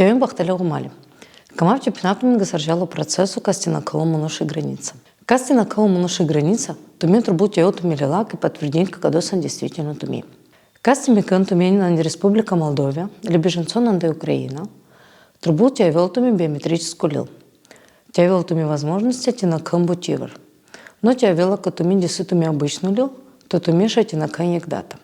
Тевим бахталя гумали. Камав чемпионатом гасаржало процессу касти на колому нашей границы. Касти на колому нашей границы, туми трубут я от умилилак и подтвердить, как адосан действительно туми. Касти микан туми на Республика Молдовия, или беженцон на Украина, трубут я вел туми биометрическую лил. Тя вел туми возможности ти на камбу тивер. Но тя вела катуми дисы туми обычную лил, то туми шати на каньяк дата.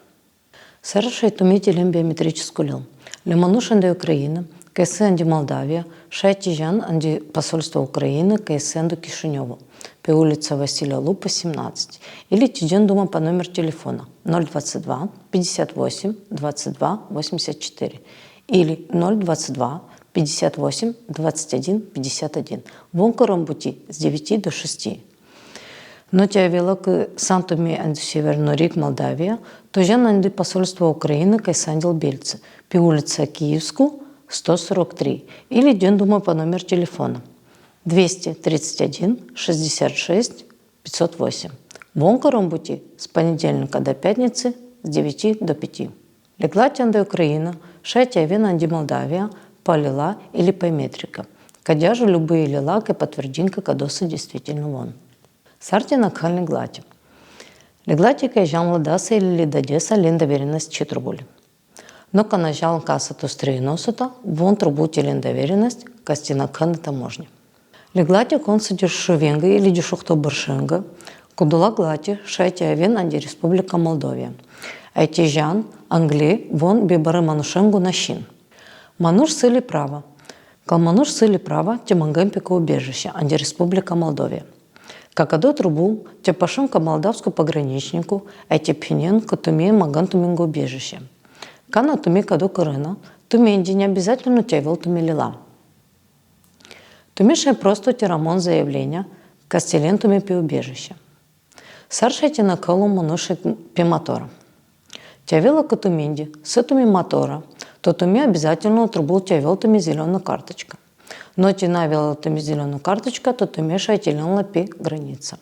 Сарашай туми телем биометрическую лил. Леманушан де Украина, КС Анди Молдавия, Шайти Жан Анди посольство Украины, КС Анду Кишиневу, по улице Василия Лупа, 17, или Тиден Дума по номеру телефона 022 58 22 84 или 022 58 21 51 в Онкором пути с 9 до 6. Но тя вела к Сантоме Анди Севернорик, Молдавия, то Жан Анди посольство Украины, КС Андил Бельце, по улице Киевску, 143 или Дендума по номеру телефона 231 66 508. В Онкоромбуті з понедельника до п'ятниці з 9 до 5. Легла тянда Украина, шатя вина анди Молдавия, полила или пометрика. Кадяжу любые лилак и подтвердинка кадоса действительно вон. Сарти на кхальни глати. Леглати кайжан ладаса или лидадеса лин доверенность читрубули. Но канажал касата строеносата, вон трубутелен доверенность, кастина каны таможни. Леглати кон содержшувенга или дешухто баршенга, кудула глати шайти авен анди Республика Молдовия. Айтижан, Англи, вон бибары манушенгу нащин. Мануш сили права. Кал мануш сили права, те мангемпика убежище, анди Республика Молдовия. Какадо трубу, те пашенка молдавску пограничнику, эти пхенен, катуме магантумингу убежище. Кана туми каду кырына, туми инди не обязательно тявил туми лила. Туми ше просто тирамон заявления, кастелен туми пи убежище. Саршайте на колу мануши пи мотора. Тявила катуминди, с туми мотора, то туми обязательно трубул тявил туми зеленая карточка. Но ти навела туми зеленую карточку, то туми шайтелен пи граница.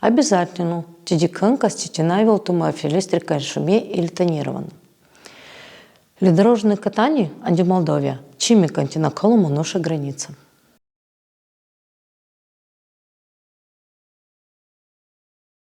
Обязательно тидикан каститинавил тума филистрика шуме или тонированно. Лідорожне катання Анді Молдовія, чимі кантіна колому наша границя.